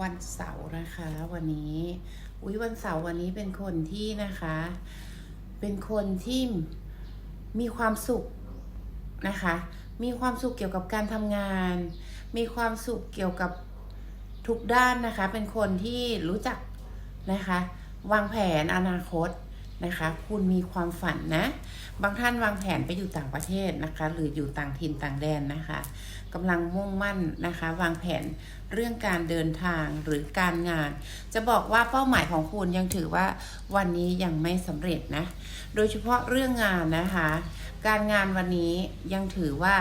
วันเสาร์นะคะ วันนี้อุ้ยวันเสาร์วันนี้เป็นคนที่นะคะ เป็นคนที่มีความสุขนะคะ มีความสุขเกี่ยวกับการทำงาน มีความสุขเกี่ยวกับทุกด้านนะคะ เป็นคนที่รู้จักนะคะ วางแผนอนาคต นะคะ คุณมีความฝันนะ บางท่านวางแผนไปอยู่ต่างประเทศนะคะ หรืออยู่ต่างถิ่นต่างแดนนะคะกำลังมุ่งมั่นนะคะ วางแผนเรื่องการเดินทางหรือการงาน จะบอกว่าเป้าหมายของคุณยังถือว่าวันนี้ยังไม่สำเร็จนะ โดยเฉพาะเรื่องงานนะคะ การงานวันนี้ยังถือว่า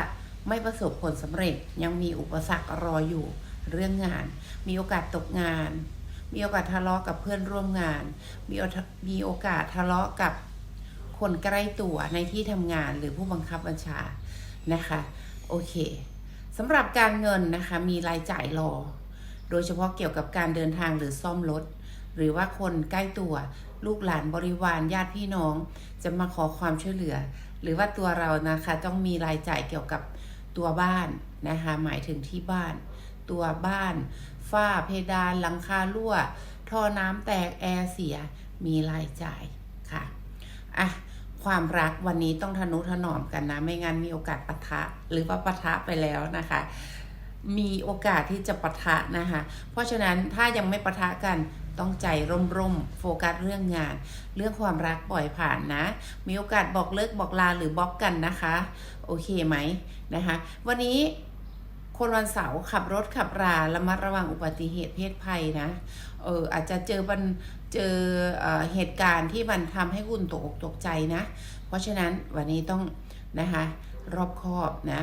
ไม่ประสบผลสำเร็จยังมีอุปสรรครออยู่เรื่องงาน มีโอกาสตกงาน มีโอกาสทะเลาะกับเพื่อนร่วมงาน มีโอมีโอกาสทะเลาะกับคนใกล้ตัวในที่ทำงานหรือผู้บังคับบัญชานะคะโอเคสำหรับการเงินนะคะมีรายจ่ายรอ โดยเฉพาะเกี่ยวกับการเดินทางหรือซ่อมรถ หรือว่าคนใกล้ตัวลูกหลานบริวารญาติพี่น้อง จะมาขอความช่วยเหลือ หรือว่าตัวเรานะคะต้องมีรายจ่ายเกี่ยวกับตัวบ้านนะคะหมายถึงที่บ้าน ตัวบ้าน ฝ้าเพดานหลังคารั่ว ท่อน้ำแตกแอร์เสีย มีรายจ่ายค่ะอะความรักวันนี้ต้องทนุถนอมกันนะ ไม่งั้นมีโอกาสปะทะหรือว่าปะทะไปแล้วนะคะ มีโอกาสที่จะปะทะนะคะ เพราะฉะนั้นถ้ายังไม่ปะทะกันต้องใจร่มๆโฟกัสเรื่องงาน เรื่องความรักปล่อยผ่านนะ มีโอกาสบอกเลิกบอกลาหรือบล็อกกันนะคะ โอเคไหมนะคะ วันนี้ คนวันเสาร์ขับรถขับราระมัดระวังอุบัติเหตุเพศภัยนะ เอออาจจะเจอบันเจอเออเหตุการณ์ที่มันทำให้คุณตกอกตกใจนะ เพราะฉะนั้นวันนี้ต้องนะคะรอบคอบนะ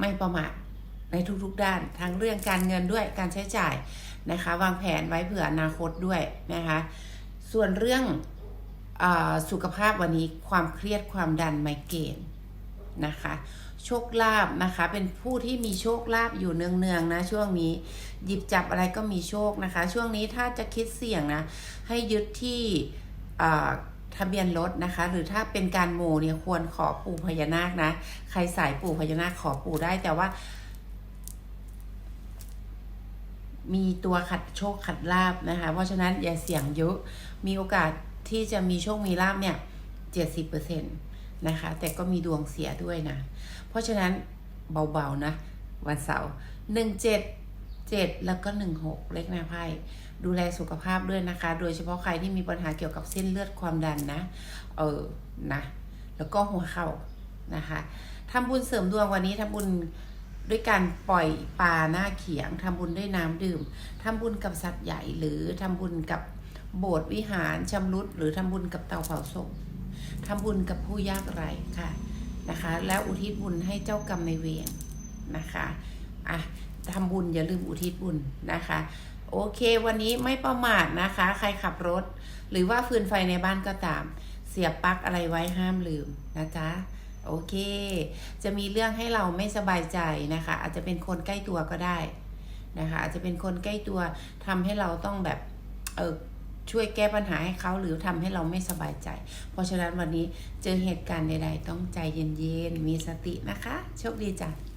ไม่ประมาทในทุกๆด้านทั้งเรื่องการเงินด้วยการใช้จ่ายนะคะ วางแผนไว้เผื่ออนาคตด้วยนะคะ ส่วนเรื่องอสุขภาพวันนี้ความเครียดความดันไมเกรน นะคะ โชคลาภนะคะ เป็นผู้ที่มีโชคลาภอยู่เนืองๆนะช่วงนี้ หยิบจับอะไรก็มีโชคนะคะ ช่วงนี้ถ้าจะคิดเสี่ยงนะ ให้ยึดที่ทะเบียนรถนะคะ หรือถ้าเป็นการโมเนี่ยควรขอปู่พญานาคนะ ใครสายปู่พญานาคขอปู่ได้แต่ว่า มีตัวขัดโชคขัดลาบนะคะ เพราะฉะนั้นอย่าเสี่ยงเยอะ มีโอกาสที่จะมีโชคมีลาบเนี่ยเจ็ดสิบเปอร์เซ็นต์ นะคะ แต่ก็มีดวงเสียด้วยนะ เพราะฉะนั้นเบาๆนะ วันเสาร์หนึ่งเจ็ดเจ็ดแล้วก็หนึ่งหกเลขหน้าไพ่ดูแลสุขภาพด้วยนะคะ โดยเฉพาะใครที่มีปัญหาเกี่ยวกับเส้นเลือดความดันนะ เออนะ แล้วก็หัวเข่านะคะทำบุญเสริมดวงวันนี้ทำบุญด้วยการปล่อยปลาหน้าเขียงทำบุญด้วยน้ำดื่มทำบุญกับสัตว์ใหญ่หรือทำบุญกับโบสถ์วิหารชำรุด หรือทำบุญกับเตาเผาศพ ทำบุญกับผู้ยากไร้ค่ะนะคะ แล้วอุทิศบุญให้เจ้ากรรมในายเวรนะคะอะทำบุญอย่าลืมอุทิศบุญนะคะ โอเควันนี้ไม่ประมาทนะคะ ใครขับรถ หรือว่าฟืนไฟในบ้านก็ตาม เสียบปลั๊กอะไรไว้ห้ามลืมนะจ๊ะโอเค จะมีเรื่องให้เราไม่สบายใจนะคะ อาจจะเป็นคนใกล้ตัวก็ได้นะคะ อาจจะเป็นคนใกล้ตัวทำให้เราต้องแบบเออ ช่วยแก้ปัญหาให้เขาหรือทำให้เราไม่สบายใจ เพราะฉะนั้นวันนี้เจอเหตุการณ์ใดๆ ต้องใจเย็นๆ มีสตินะคะ โชคดีจ้ะ